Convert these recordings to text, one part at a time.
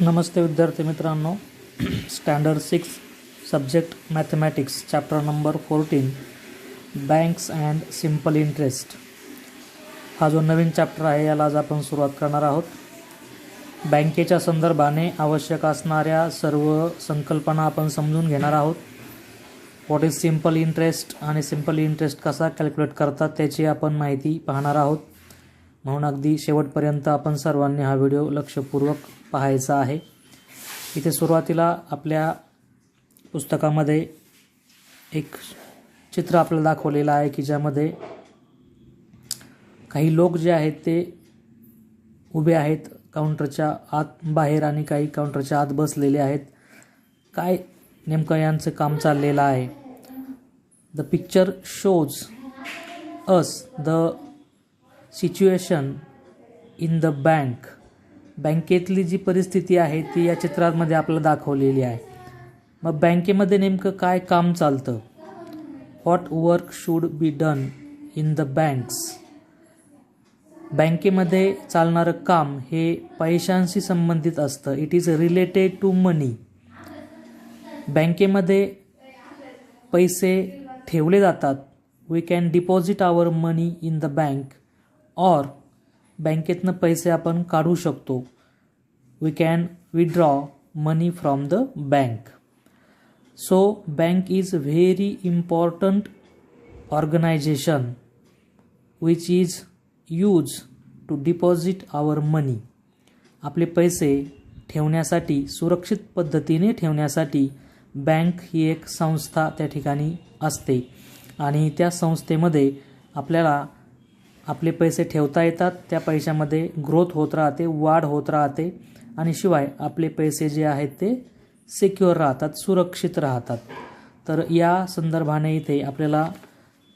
नमस्ते विद्यार्थी मित्रांनो. Standard six subject mathematics chapter number fourteen banks and simple interest हा जो नवीन चॅप्टर आहे याला आज आपण सुरुवात करणार आहोत. बँकेच्या संदर्भाने आवश्यक असणाऱ्या सर्व संकल्पना आपण समजून घेणार आहोत. व्हॉट इज सिंपल इंटरेस्ट आणि सिंपल इंटरेस्ट कसा कॅल्क्युलेट करतात त्याची आपण माहिती पाहणार आहोत. म्हणून अगदी शेवटपर्यंत आपण सर्वांनी हा व्हिडिओ लक्षपूर्वक पाहायचा आहे. इथे सुरुवातीला आपल्या पुस्तकामध्ये एक चित्र आपल्याला दाखवलेलं आहे की ज्यामध्ये काही लोक जे आहेत ते उभे आहेत काउंटरच्या आत बाहेर आणि काही काउंटरच्या आत बसलेले आहेत. काय नेमकं यांचं काम चाललेलं आहे? The picture shows as the situation in the bank बँकेतली जी परिस्थिती आहे ती या चित्रामध्ये आपल्याला दाखवलेली आहे. मग बँकेमध्ये नेमकं काय काम चालतं? What work should be done in the banks बँकेमध्ये चालणारं काम हे पैशांशी संबंधित असतं. It is related to money बँकेमध्ये पैसे ठेवले जातात. We can deposit our money in the bank or बँकेतनं पैसे आपण काढू शकतो. We can withdraw money from the bank so bank is very important organisation which is use to deposit our money आपले पैसे ठेवण्यासाठी सुरक्षित पद्धतीने ठेवण्यासाठी बँक ही एक संस्था त्या ठिकाणी असते. आणि त्या संस्थेमध्ये आपल्याला आपले पैसे ठेवता येतात त्या पैशामध्ये ग्रोथ होत राहते वाढ होत राहते. आणि शिवाय आपले पैसे जे आहेत ते सिक्युअर राहतात सुरक्षित राहतात. तर या संदर्भाने इथे आपल्याला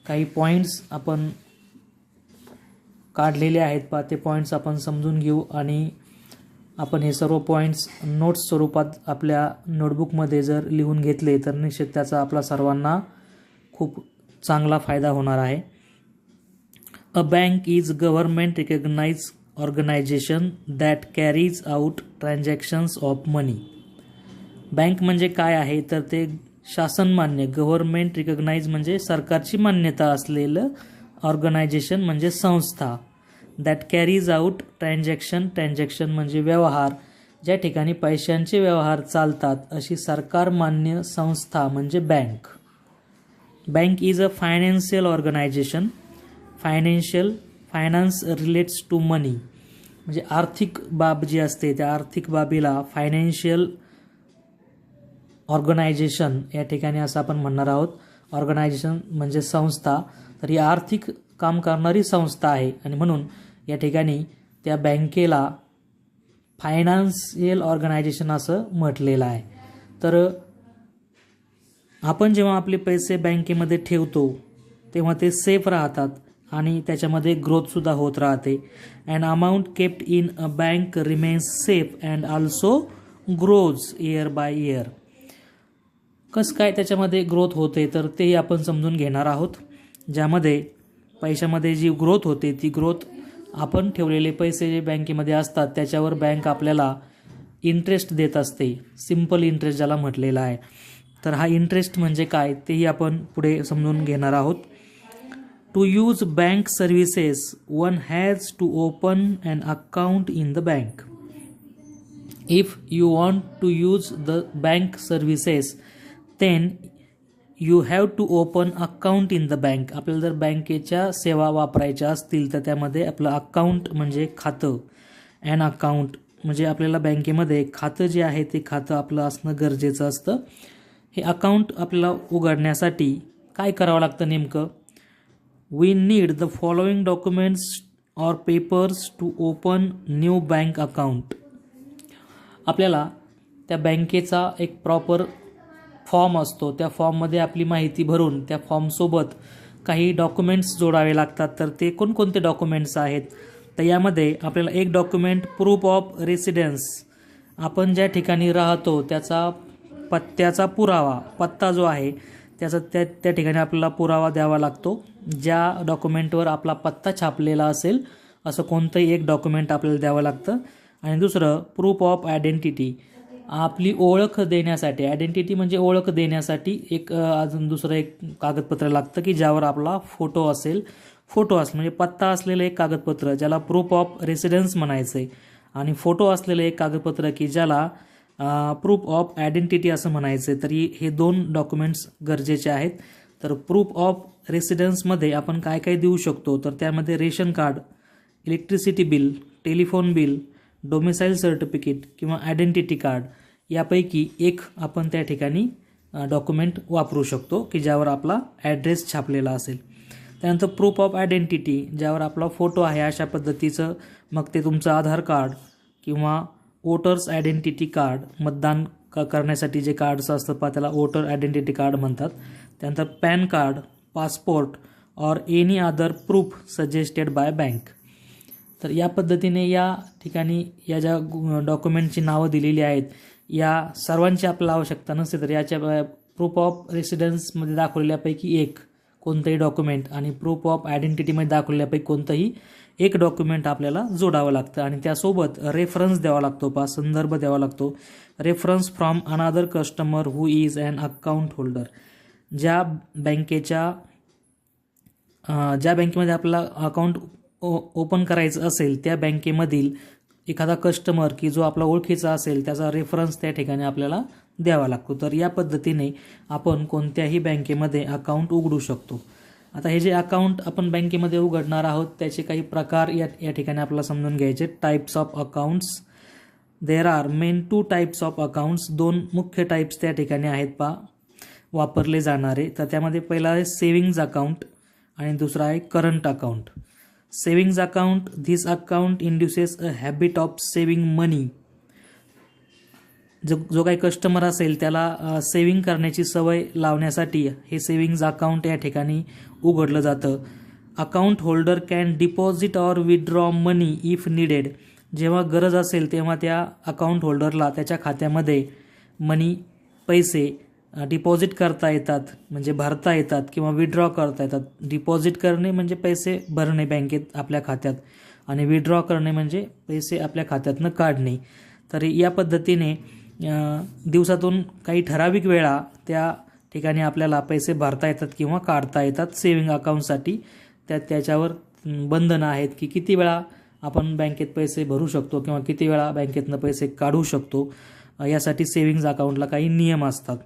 काही पॉईंट्स आपण काढलेले आहेत. पा ते पॉईंट्स आपण समजून घेऊ आणि आपण हे सर्व पॉईंट्स नोट्स स्वरूपात आपल्या नोटबुकमध्ये जर लिहून घेतले तर निश्चित त्याचा आपला सर्वांना खूप चांगला फायदा होणार आहे. A bank is government recognized organisation that carries out transactions of money bank म्हणजे काय आहे? तर ते शासनमान्य गव्हर्नमेंट रिकग्नाइज म्हणजे सरकारची मान्यता असलेलं ऑर्गनायझेशन म्हणजे संस्था that carries out transaction transaction म्हणजे व्यवहार ज्या ठिकाणी पैशांचे व्यवहार चालतात अशी सरकार मान्य संस्था म्हणजे bank bank is a financial organisation financial finance relates to money म्हणजे आर्थिक बाब जी असते त्या आर्थिक बाबीला फायनान्शियल ऑर्गनायझेशन या ठिकाणी असं आपण म्हणणार आहोत. ऑर्गनायझेशन म्हणजे संस्था. तर ही आर्थिक काम करणारी संस्था आहे. आणि म्हणून या ठिकाणी त्या बँकेला फायनान्शियल ऑर्गनायझेशन असं म्हटलेलं आहे. तर आपण जेव्हा आपले पैसे बँकेमध्ये ठेवतो तेव्हा ते सेफ राहतात. आणि त्याच्यामध्ये ग्रोथसुद्धा होत राहते. And amount kept in a bank remains safe and also grows year by year कसं काय त्याच्यामध्ये ग्रोथ होते तर तेही आपण समजून घेणार आहोत. ज्यामध्ये पैशामध्ये जी ग्रोथ होते ती ग्रोथ आपण ठेवलेले पैसे जे बँकेमध्ये असतात त्याच्यावर बँक आपल्याला इंटरेस्ट देत असते. सिंपल इंटरेस्ट ज्याला म्हटलेला आहे. तर हा इंटरेस्ट म्हणजे काय तेही आपण पुढे समजून घेणार आहोत. To use bank services one has to open an account in the bank if you want to use the bank services then you have to open account in the bank आपल्याला जर बँकेच्या सेवा वापरायच्या असतील तर त्यामध्ये आपलं अकाउंट म्हणजे खातं. अँड अकाउंट म्हणजे आपल्याला बँकेमध्ये खातं जे आहे ते खातं आपलं असणं गरजेचं असतं. हे अकाउंट आपल्याला उघडण्यासाठी काय करावं लागतं नेमकं? We need the following documents or papers to open new bank account. आपल्याला त्या बँकेचा एक प्रॉपर फॉर्म असतो. त्या फॉर्ममध्ये आपली माहिती भरून त्या फॉर्मसोबत काही डॉक्युमेंट्स जोडावे लागतात. तर ते कोणकोणते डॉक्युमेंट्स आहेत? तर यामध्ये आपल्याला एक डॉक्युमेंट प्रूफ ऑफ रेसिडेन्स आपण ज्या ठिकाणी राहतो त्याचा पत्त्याचा पुरावा पत्ता जो आहे त्याचा त्या त्या ठिकाणी आपल्याला पुरावा द्यावा लागतो. ज्या डॉक्युमेंटवर आपला पत्ता छापलेला असेल असं कोणतंही एक डॉक्युमेंट आपल्याला द्यावं लागतं. आणि दुसरं प्रूफ ऑफ आयडेंटिटी आपली ओळख देण्यासाठी आयडेंटिटी म्हणजे ओळख देण्यासाठी एक अजून दुसरं एक कागदपत्र लागतं की ज्यावर आपला फोटो असेल. फोटो असेल म्हणजे पत्ता असलेलं एक कागदपत्र ज्याला प्रूफ ऑफ रेसिडेन्स म्हणायचं आहे आणि फोटो असलेलं एक कागदपत्र की ज्याला प्रूफ ऑफ आयडेंटिटी असं म्हणायचं आहे तरी हे दोन डॉक्युमेंट्स गरजेचे आहेत. तर प्रूफ ऑफ रेसिडेन्समध्ये आपण काय काय देऊ शकतो? तर त्यामध्ये ration card electricity bill telephone bill domicile certificate किंवा आयडेंटिटी कार्ड यापैकी एक आपण त्या ठिकाणी डॉक्युमेंट वापरू शकतो की ज्यावर आपला ॲड्रेस छापलेला असेल. त्यानंतर प्रूफ ऑफ आयडेंटिटी ज्यावर आपला फोटो आहे अशा पद्धतीचं मग ते तुमचं आधार कार्ड किंवा वोटर्स आयडेंटिटी कार्ड मतदान क करण्यासाठी जे कार्ड्स असतात पहा त्याला वोटर आयडेंटिटी कार्ड म्हणतात. त्यानंतर PAN card passport or any other proof suggested by bank तर या पद्धतीने या ठिकाणी या ज्या डॉक्युमेंटची नावं दिलेली आहेत या सर्वांची आपल्याला आवश्यकता नसते तर याच्या प्रूफ ऑफ रेसिडेन्समध्ये दाखवलेल्यापैकी एक कोणतंही डॉक्युमेंट आणि प्रूफ ऑफ आयडेंटिटीमध्ये दाखवलेल्यापैकी कोणतंही एक डॉक्युमेंट आपल्याला जोडावं लागतं आणि त्यासोबत रेफरन्स द्यावा लागतो पा संदर्भ द्यावा लागतो. Reference from another customer who is an account holder ज्या बँकेच्या ज्या बँकेमध्ये आपला अकाउंट ओपन करायचं असेल त्या बँकेमधील एखादा कस्टमर की जो आपला ओळखीचा असेल त्याचा रेफरन्स त्या ठिकाणी आपल्याला द्यावा लागतो. तर या पद्धतीने आपण कोणत्याही बँकेमध्ये अकाउंट उघडू शकतो. आता हे जे अकाउंट आपण बँकेमध्ये उघडणार आहोत त्याचे काही प्रकार या या ठिकाणी आपल्याला समजून घ्यायचे. Types of accounts there are main two types of accounts दोन मुख्य टाईप्स त्या ठिकाणी आहेत पा वापरले जाणारे तर त्यामध्ये पहिला आहे सेविंग्ज अकाउंट आणि दुसरा आहे current account. Savings account this account induces a habit of saving money. जो जो काही कस्टमर असेल त्याला सेविंग करण्याची सवय लावण्यासाठी हे सेविंग्ज अकाउंट या ठिकाणी उघडलं जातं. Account holder can deposit or withdraw money if needed. जेव्हा गरज असेल तेव्हा त्या अकाउंट होल्डरला त्याच्या खात्यामध्ये मनी पैसे डिपॉझिट करता येतात म्हणजे भरता येतात किंवा विड्रॉ करता येतात. डिपॉझिट करणे म्हणजे पैसे भरणे बँकेत आपल्या खात्यात आणि विड्रॉ करणे म्हणजे पैसे आपल्या खात्यातनं काढणे. तर या पद्धतीने दिवसातून काही ठराविक वेळा त्या ठिकाणी आपल्याला पैसे भरता येतात किंवा काढता येतात सेविंग अकाउंटसाठी त्या त्याच्यावर बंधनं आहेत की किती वेळा आपण बँकेत पैसे भरू शकतो किंवा किती वेळा बँकेतनं पैसे काढू शकतो. यासाठी सेविंग्ज अकाउंटला काही नियम असतात.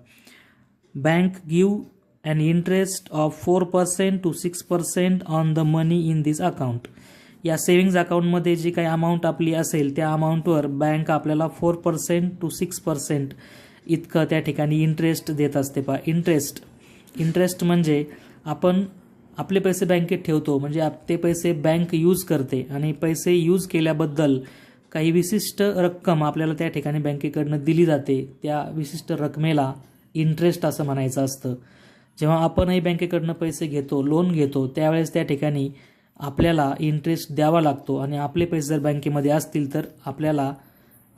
Bank give an interest of four percent to six percent on the money in this account या सेविंग्स अकाउंटमध्ये जी काही अमाऊंट आपली असेल त्या अमाऊंटवर बँक आपल्याला four percent to six percent इतकं त्या ठिकाणी इंटरेस्ट देत असते. पा इंटरेस्ट इंटरेस्ट म्हणजे आपण आपले पैसे बँकेत ठेवतो म्हणजे आप- ते पैसे बँक यूज करते आणि पैसे यूज केल्याबद्दल काही विशिष्ट रक्कम आपल्याला त्या ठिकाणी बँकेकडनं दिली जाते. त्या विशिष्ट रकमेला इंटरेस्ट असं म्हणायचं असतं. जेव्हा आपणही बँकेकडनं पैसे घेतो लोन घेतो त्यावेळेस त्या ठिकाणी आपल्याला इंटरेस्ट द्यावा लागतो आणि आपले पैसे जर बँकेमध्ये असतील तर आपल्याला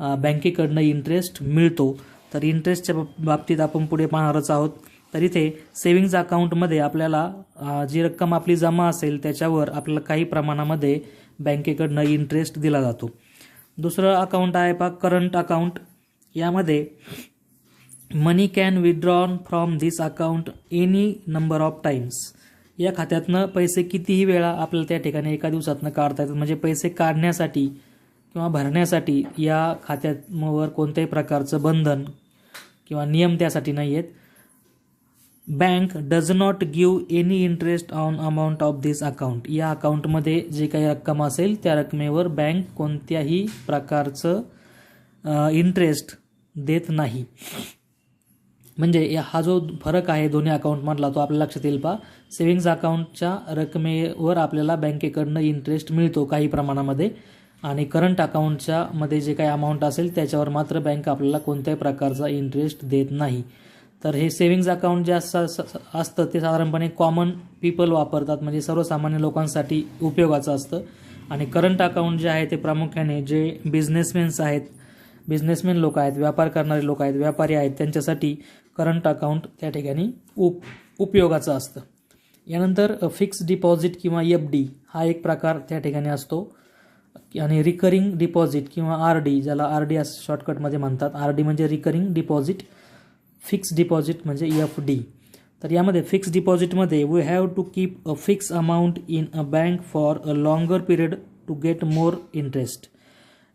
बँकेकडनं इंटरेस्ट मिळतो. तर इंटरेस्टच्या बाब- बाबतीत आपण पुढे पाहणारच आहोत. तर इथे सेविंग्ज अकाउंटमध्ये आपल्याला जी रक्कम आपली जमा असेल त्याच्यावर आपल्याला काही प्रमाणामध्ये बँकेकडनं इंटरेस्ट दिला जातो. दुसरं अकाउंट आहे बा करंट अकाउंट यामध्ये money can withdrawn from this account any number of times या खात्यातनं पैसे कितीही वेळा आपल्याला त्या ठिकाणी एका दिवसातनं काढता येतात. म्हणजे पैसे काढण्यासाठी किंवा भरण्यासाठी या खात्यावर कोणत्याही प्रकारचं बंधन किंवा नियम त्यासाठी नाही आहेत bank does not give any interest on amount of this account या अकाउंटमध्ये जे काही रक्कम असेल त्या रकमेवर बँक कोणत्याही प्रकारचं इंटरेस्ट देत नाही. म्हणजे या- हा जो फरक आहे दोन्ही अकाउंटमधला तो आपल्या लक्षात येईल पा सेविंग्ज अकाउंटच्या रकमेवर आपल्याला बँकेकडनं इंटरेस्ट मिळतो काही प्रमाणामध्ये. आणि करंट अकाउंटच्या मध्ये जे काही अमाऊंट असेल त्याच्यावर मात्र बँक आपल्याला कोणत्याही प्रकारचा इंटरेस्ट देत नाही. तर हे सेविंग्ज अकाउंट जे असं असतं ते साधारणपणे कॉमन पीपल वापरतात. म्हणजे सर्वसामान्य लोकांसाठी उपयोगाचं असतं. आणि करंट अकाउंट जे आहे ते प्रामुख्याने जे बिझनेसमेन्स आहेत बिझनेसमॅन लोक आहेत व्यापार करणारे लोक आहेत व्यापारी आहेत त्यांच्यासाठी करंट अकाउंट त्या ठिकाणी उप उपयोगाचं असतं. यानंतर फिक्स डिपॉझिट किंवा एफ डी हा एक प्रकार त्या ठिकाणी असतो. आणि रिकरिंग डिपॉझिट किंवा आर डी ज्याला आर डी असं शॉर्टकटमध्ये म्हणतात. आर डी म्हणजे रिकरिंग डिपॉझिट फिक्स डिपॉझिट म्हणजे एफ डी तर यामध्ये fix डिपॉझिटमध्ये we have to keep a fix amount in a bank for a longer period to get more interest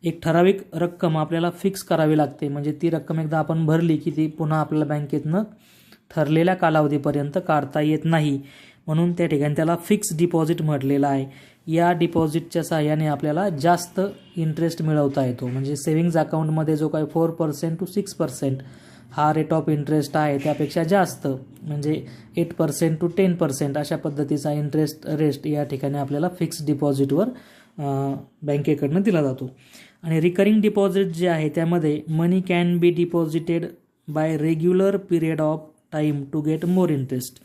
एक ठराविक रक्कम आपल्याला फिक्स करावी लागते. म्हणजे ती रक्कम एकदा आपण भरली की ती पुन्हा आपल्याला बँकेतनं ठरलेल्या कालावधीपर्यंत काढता येत नाही. म्हणून त्या ठिकाणी त्याला फिक्स डिपॉझिट म्हटलेलं आहे. या डिपॉझिटच्या सहाय्याने आपल्याला जास्त इंटरेस्ट मिळवता येतो. म्हणजे सेव्हिंग्ज अकाउंटमध्ये जो काही four percent to six percent हा रेट ऑफ इंटरेस्ट आहे त्यापेक्षा जास्त. म्हणजे eight percent to ten percent अशा पद्धतीचा इंटरेस्ट रेस्ट या ठिकाणी आपल्याला फिक्स डिपॉझिटवर बँकेकडनं दिला जातो. आणि रिकरिंग डिपॉझिट जे आहे त्यामध्ये money can be deposited by regular period of time to get more interest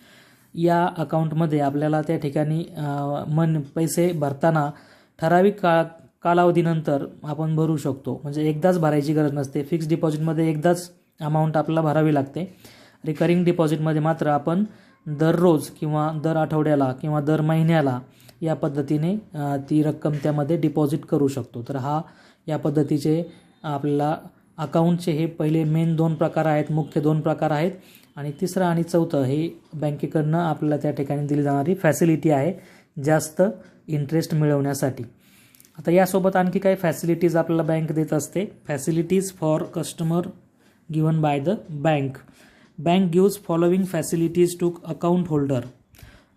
या अकाउंटमध्ये आपल्याला त्या ठिकाणी मन पैसे भरताना ठराविक काळ कालावधीनंतर आपण भरू शकतो. म्हणजे एकदाच भरायची गरज नसते. फिक्स डिपॉझिटमध्ये एकदाच अमाऊंट आपल्याला भरावी लागते. रिकरिंग डिपॉझिटमध्ये मात्र आपण दररोज किंवा दर आठवड्याला किंवा दर महिन्याला या पद्धतीने ती रक्कम त्यामध्ये डिपॉझिट करू शकतो. तर हा या पद्धतीचे आपल्याला अकाउंटचे हे पहिले मेन दोन प्रकार आहेत मुख्य दोन प्रकार आहेत. आणि तिसरं आणि चौथं हे बँकेकडनं आपल्याला त्या ठिकाणी दिली जाणारी फॅसिलिटी आहे जास्त इंटरेस्ट मिळवण्यासाठी. आता यासोबत आणखी काही फॅसिलिटीज आपल्याला बँक देत असते. Facilities for customer given by the bank bank gives following facilities to account holder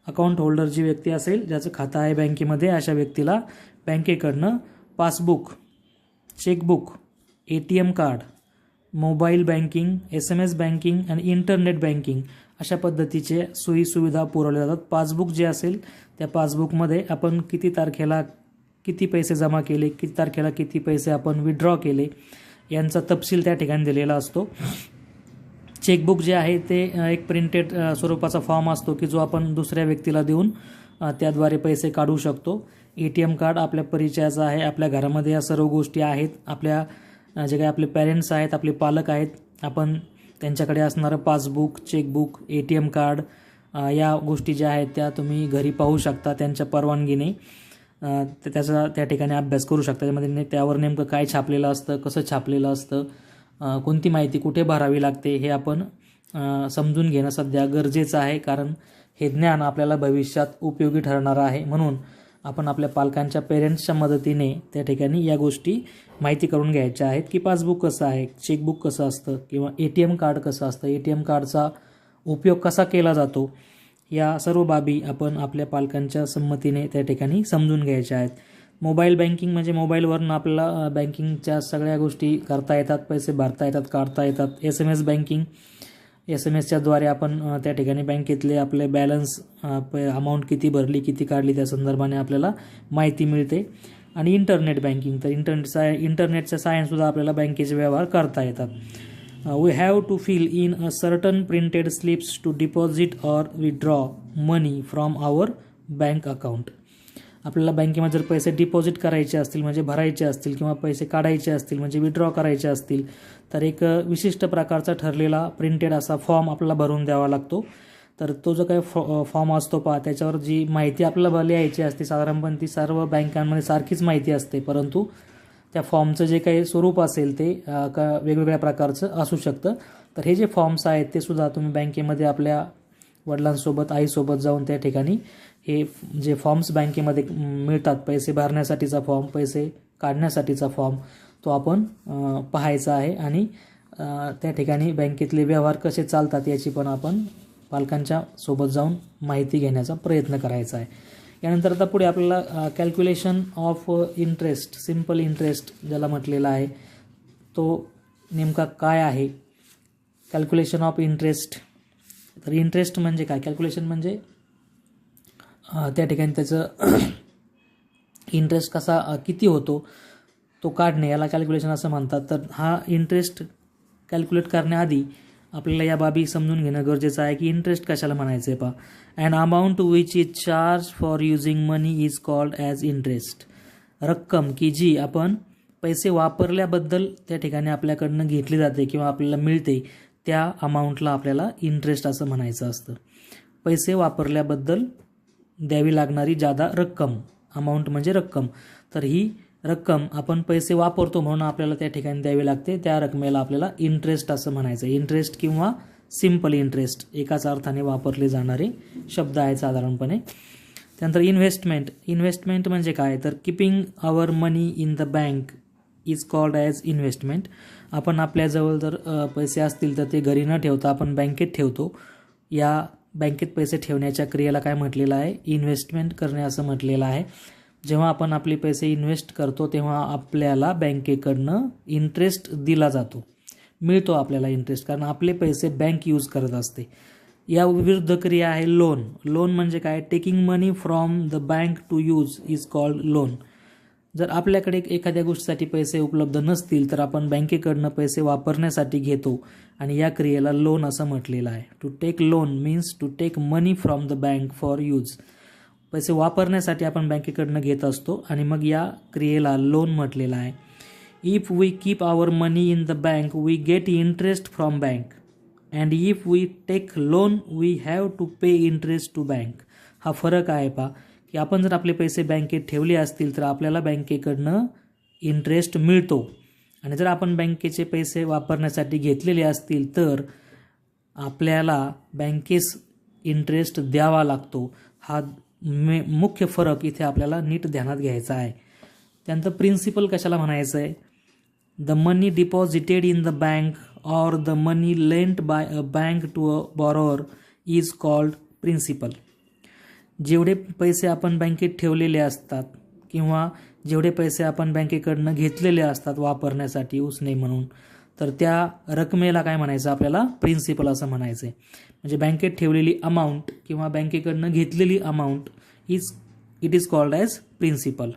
account holder जी व्यक्ती असेल ज्याचं खातं आहे बँकेमध्ये अशा व्यक्तीला बँकेकडनं passbook chequebook A T M card mobile banking S M S banking आणि इंटरनेट बँकिंग अशा पद्धतीचे सोयीसुविधा पुरवल्या जातात. पासबुक जे असेल त्या पासबुकमध्ये आपण किती तारखेला किती पैसे जमा केले किती तारखेला किती पैसे आपण विड्रॉ केले यांचा तपशील त्या ठिकाणी दिलेला असतो. चेकबुक जे आहे ते एक प्रिंटेड स्वरूपाचा फॉर्म असतो की जो आपण दुसऱ्या व्यक्तीला देऊन त्याद्वारे पैसे काढू शकतो. ए टी एम कार्ड आपल्या परिचयाचं आहे आपल्या घरामध्ये या सर्व गोष्टी आहेत आपल्या जे काही आपले पॅरेंट्स आहेत आपले पालक आहेत आपण त्यांच्याकडे असणारं passbook chequebook A T M card या गोष्टी ज्या आहेत त्या तुम्ही घरी पाहू शकता त्यांच्या परवानगीने. त्याचा त्या ठिकाणी अभ्यास करू शकता. त्यामध्ये ने- त्यावर नेमकं काय छापलेलं असतं कसं छापलेलं असतं कोणती माहिती कुठे भरावी लागते हे आपण समजून घेणं सध्या गरजेचं आहे कारण हे ज्ञान आपल्याला भविष्यात उपयोगी ठरणार आहे. म्हणून आपण आपल्या पालकांच्या पेरेंट्सच्या मदतीने त्या ठिकाणी या गोष्टी माहिती करून घ्यायच्या आहेत की पासबुक कसं आहे चेकबुक कसं असतं किंवा ए टी एम कार्ड कसं असतं ए टी एम कार्डचा उपयोग कसा केला जातो या सर्व बाबी आपण आपल्या पालकांच्या संमतीने त्या ठिकाणी समजून घ्यायच्या आहेत. मोबाईल बँकिंग म्हणजे मोबाईलवरून आपल्याला बँकिंगच्या सगळ्या गोष्टी करता येतात पैसे भरता येतात काढता येतात S M S banking S M एसच्याद्वारे आपण त्या ठिकाणी बँकेतले आपले बॅलन्स अमाऊंट किती भरली किती काढली त्या संदर्भाने आपल्याला माहिती मिळते. आणि इंटरनेट बँकिंग तर इंटरनेट साय इंटरनेटच्या सायन्ससुद्धा आपल्याला बँकेचे व्यवहार करता येतात. We have to fill in a certain printed slips to deposit or withdraw money from our bank account आपल्याला बँकेमध्ये जर पैसे डिपॉझिट करायचे असतील म्हणजे भरायचे असतील किंवा पैसे काढायचे असतील म्हणजे विड्रॉ करायचे असतील तर एक विशिष्ट प्रकारचा ठरलेला प्रिंटेड असा फॉर्म आपल्याला भरून द्यावा लागतो. तर तो जो काही फॉ फॉर्म असतो पहा त्याच्यावर जी माहिती आपल्याला भ- लिहायची असते साधारणपणे ती सर्व बँकांमध्ये सारखीच माहिती असते. परंतु त्या फॉर्मचं जे काही स्वरूप असेल ते का वेगवेगळ्या प्रकारचं असू शकतं. तर हे जे फॉर्म्स आहेत ते सुद्धा तुम्ही बँकेमध्ये आपल्या वडिलांसोबत आईसोबत जाऊन त्या ठिकाणी हे जे फॉर्म्स बँकेमध्ये मिळतात पैसे भरण्यासाठीचा फॉर्म पैसे काढण्यासाठीचा फॉर्म तो आपण पाहायचा आहे. आणि त्या ठिकाणी बँकेतले व्यवहार कसे चालतात याची पण आपण पालकांच्या सोबत जाऊन माहिती घेण्याचा प्रयत्न करायचा आहे. यानंतर आता पुढे आपल्याला calculation of interest simple interest ज्याला म्हटलेलं आहे तो नेमका काय आहे? कॅल्क्युलेशन ऑफ इंटरेस्ट तर इंटरेस्ट म्हणजे काय? कॅल्क्युलेशन म्हणजे त्या ठिकाणी त्याचं इंटरेस्ट कसा किती होतो तो काढणे याला कॅल्क्युलेशन असं म्हणतात. तर हा इंटरेस्ट कॅल्क्युलेट करण्याआधी आपल्याला या बाबी समजून घेणं गरजेचं आहे की इंटरेस्ट कशाला म्हणायचं आहे पा and amount which is charge for using money is called as interest रक्कम की जी आपण पैसे वापरल्याबद्दल त्या ठिकाणी आपल्याकडनं घेतली जाते किंवा आपल्याला मिळते त्या अमाऊंटला आपल्याला इंटरेस्ट असं म्हणायचं असतं. पैसे वापरल्याबद्दल द्यावी लागणारी जादा रक्कम. अमाऊंट म्हणजे रक्कम. तर ही रक्कम आपण पैसे वापरतो म्हणून आपल्याला त्या ठिकाणी द्यावी लागते. त्या रकमेला आपल्याला इंटरेस्ट असं म्हणायचं. इंटरेस्ट किंवा सिंपल इंटरेस्ट एकाच अर्थाने वापरले जाणारे शब्द आहेत साधारणपणे. त्यानंतर इन्व्हेस्टमेंट इन्व्हेस्टमेंट म्हणजे काय? तर keeping our money in the bank is called as investment आपण आपल्याजवळ जर पैसे असतील तर ते घरी न ठेवता आपण बँकेत ठेवतो. या बँकेत पैसे ठेवण्याच्या क्रियेला काय म्हटलेलं आहे? इन्व्हेस्टमेंट करणे असं म्हटलेलं आहे. जेव्हा आपण आपले पैसे इन्व्हेस्ट करतो तेव्हा आपल्याला बँकेकडनं इंटरेस्ट दिला जातो. मिळतो आपल्याला इंटरेस्ट कारण आपले पैसे बँक यूज करत असते. या विरुद्ध क्रिया आहे लोन लोन म्हणजे काय? Taking money from the bank to use is called loan जर आपल्याकडे एखाद्या गोष्टीसाठी पैसे उपलब्ध नसतील तर आपण बँकेकडनं पैसे वापरण्यासाठी घेतो. आणि या क्रियेला लोन असं म्हटलेलं आहे. To take loan means to take money from the bank for use पैसे वापरण्यासाठी आपण बँकेकडनं घेत असतो. आणि मग या क्रियेला लोन म्हटलेलं आहे. If we keep our money in the bank we get interest from bank and if we take loan we have to pay interest to bank हा फरक आहे पा की आपण जर आपले पैसे बँकेत ठेवले असतील तर आपल्याला बँकेकडनं इंटरेस्ट मिळतो. आणि जर आपण बँकेचे पैसे वापरण्यासाठी घेतलेले असतील तर आपल्याला बँकेस इंटरेस्ट द्यावा लागतो. हा मे मुख्य फरक इथे आपल्याला नीट ध्यानात घ्यायचा आहे. त्यानंतर प्रिन्सिपल कशाला म्हणायचं आहे the money deposited in the bank or the money lent by a bank to a borrower is called principal जेवढे पैसे आपण बँकेत ठेवलेले असतात किंवा जेवढे पैसे आपण बँकेकडनं घेतलेले असतात वापरण्यासाठी उसने म्हणून तर त्या रकमेला काय म्हणायचं? आपल्याला प्रिन्सिपल असं म्हणायचं आहे. म्हणजे बँकेत ठेवलेली अमाऊंट किंवा बँकेकडनं घेतलेली amount is it is called as principal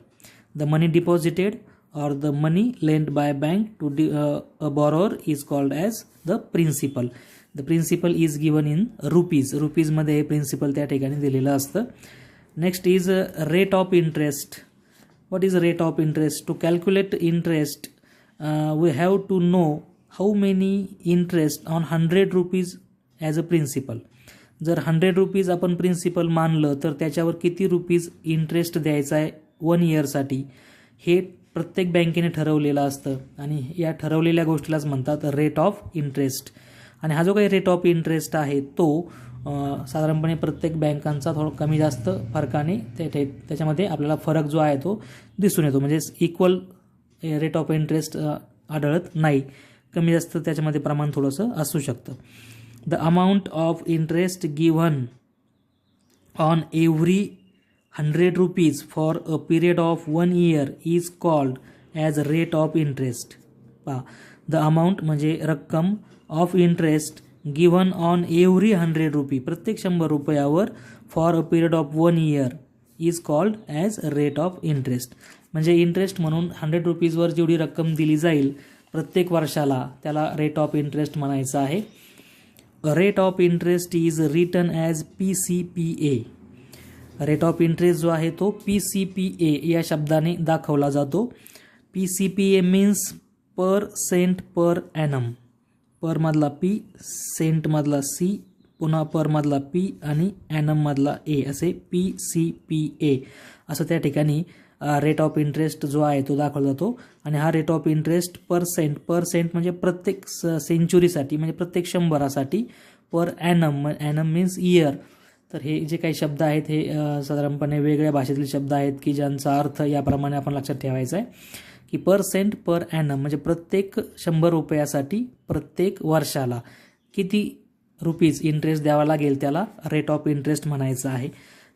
the money deposited or the money lent by bank to the, uh, a borrower is called as the principal the principal is given in rupees rupees मध्ये हे principal त्या ठिकाणी दिलेलं असतं next is rate of interest what is rate of interest to calculate interest uh, we have to know how many interest on 100 rupees as a principal जर hundred rupees आपण principal मानलं तर त्याच्यावर किती रुपीज इंटरेस्ट द्यायचा आहे one इयरसाठी हे प्रत्येक बँकेने ठरवलेलं असतं. आणि या ठरवलेल्या गोष्टीलाच म्हणतात रेट ऑफ इंटरेस्ट आणि हा जो काही रेट ऑफ इंटरेस्ट आहे तो साधारणपणे प्रत्येक बँकांचा थोडं कमी जास्त फरकाने ते त्याच्यामध्ये आपल्याला फरक जो आहे तो दिसून येतो. म्हणजे इक्वल रेट ऑफ इंटरेस्ट आढळत नाही. कमी जास्त त्याच्यामध्ये प्रमाण थोडंसं असू शकतं. The amount of interest given on every hundred rupees for a period of one year is called as rate of interest. पा द अमाऊंट म्हणजे रक्कम of interest given on every hundred rupee प्रत्येक शंभर रुपयावर for a period of one year is called as rate of interest. म्हणजे interest म्हणून hundred रुपीजवर जेवढी रक्कम दिली जाईल प्रत्येक वर्षाला त्याला रेट ऑफ इंटरेस्ट म्हणायचं आहे. Rate of interest is return as P C P A. Rate of interest जो आहे तो पी सी पी ए या शब्दाने दाखवला जातो. P C P A means per cent per annum परमधला P सेंटमधला सी पुन्हा परमधला पी आणि ॲनममधला ए असे पी सी पी ए असं त्या ठिकाणी रेट ऑफ इंटरेस्ट जो आहे तो दाखवला जातो. आणि हा rate of interest per cent per cent म्हणजे प्रत्येक सेंचुरीसाठी म्हणजे प्रत्येक शंभरासाठी per annum annum means year तर हे जे काही शब्द आहेत हे साधारणपणे वेगळ्या भाषेतील शब्द आहेत की ज्यांचा अर्थ याप्रमाणे आपण लक्षात ठेवायचा आहे की पर सेंट पर ॲनम म्हणजे प्रत्येक शंभर रुपयासाठी प्रत्येक वर्षाला किती रुपीज इंटरेस्ट द्यावा लागेल त्याला रेट ऑफ इंटरेस्ट म्हणायचं आहे.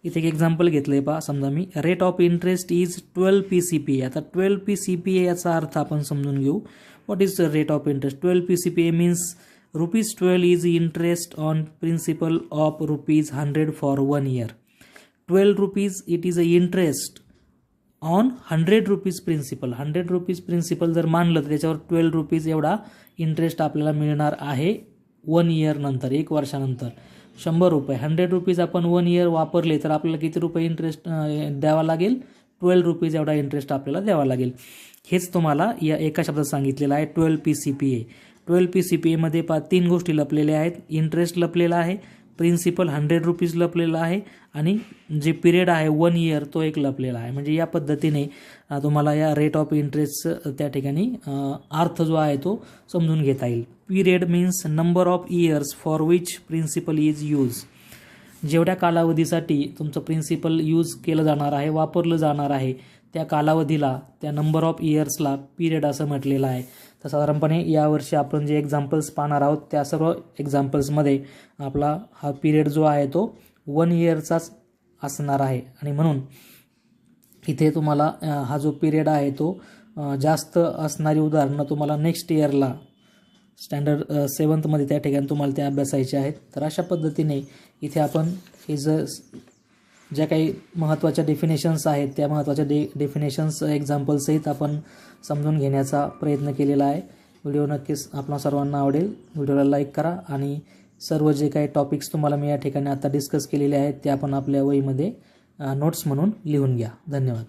इथे एक एक्झाम्पल घेतलं आहे पहा समजा मी. Rate of interest is twelve P C P A twelve twelve P C P A याचा अर्थ आपण समजून घेऊ. What is the rate of interest twelve P C P A means rupees twelve is interest on principal of rupees hundred for one year twelve rupees it is a interest on hundred rupees principal hundred rupees principal जर मानलं तर त्याच्यावर twelve rupees एवढा interest आपल्याला मिळणार आहे one year नंतर एक वर्षानंतर. शंभर रुपये. हंड्रेड रुपीज आपण वन इयर वापरले तर आपल्याला किती रुपये इंटरेस्ट द्यावा लागेल? ट्वेल्व रुपीज एवढा इंटरेस्ट आपल्याला द्यावा लागेल. हेच तुम्हाला या एका शब्दात सांगितलेलं आहे twelve P C P A twelve P C P एमध्ये पा तीन गोष्टी लपलेल्या आहेत. इंटरेस्ट लपलेला आहे प्रिन्सिपल हंड्रेड रुपीज लपलेला आहे आणि जे पिरियड आहे वन इयर तो एक लपलेला आहे. म्हणजे या पद्धतीने तुम्हाला या रेट ऑफ इंटरेस्टचं त्या ठिकाणी अर्थ जो आहे तो समजून घेता येईल. Period means number of years for which principal is use जेवढ्या कालावधीसाठी तुमचं प्रिन्सिपल यूज केलं जाणार आहे वापरलं जाणार आहे त्या कालावधीला त्या नंबर ऑफ इयर्सला पिरियड असं म्हटलेलं आहे. तर साधारणपणे यावर्षी आपण जे एक्झाम्पल्स पाहणार आहोत त्या सर्व एक्झाम्पल्समध्ये आपला हा पिरियड जो आहे तो वन इयरचाच असणार आहे. आणि म्हणून इथे तुम्हाला हा जो पिरियड आहे तो जास्त असणारी उदाहरणं तुम्हाला नेक्स्ट इयरला स्टँडर्ड सेवन्थमध्ये त्या ठिकाणी तुम्हाला ते अभ्यासायचे आहेत. तर अशा पद्धतीने इथे आपण हे ज ज्या काही महत्त्वाच्या डेफिनेशन्स आहेत त्या महत्त्वाच्या डे डेफिनेशन्स एक्झाम्पल्सहित आपण समजून घेण्याचा प्रयत्न केलेला आहे. व्हिडिओ नक्कीच आपणा सर्वांना आवडेल. व्हिडिओला लाईक करा आणि सर्व जे काही टॉपिक्स तुम्हाला मी या ठिकाणी आता डिस्कस केलेले आहेत ते आपण आपल्या वहीमध्ये नोट्स म्हणून लिहून घ्या. धन्यवाद.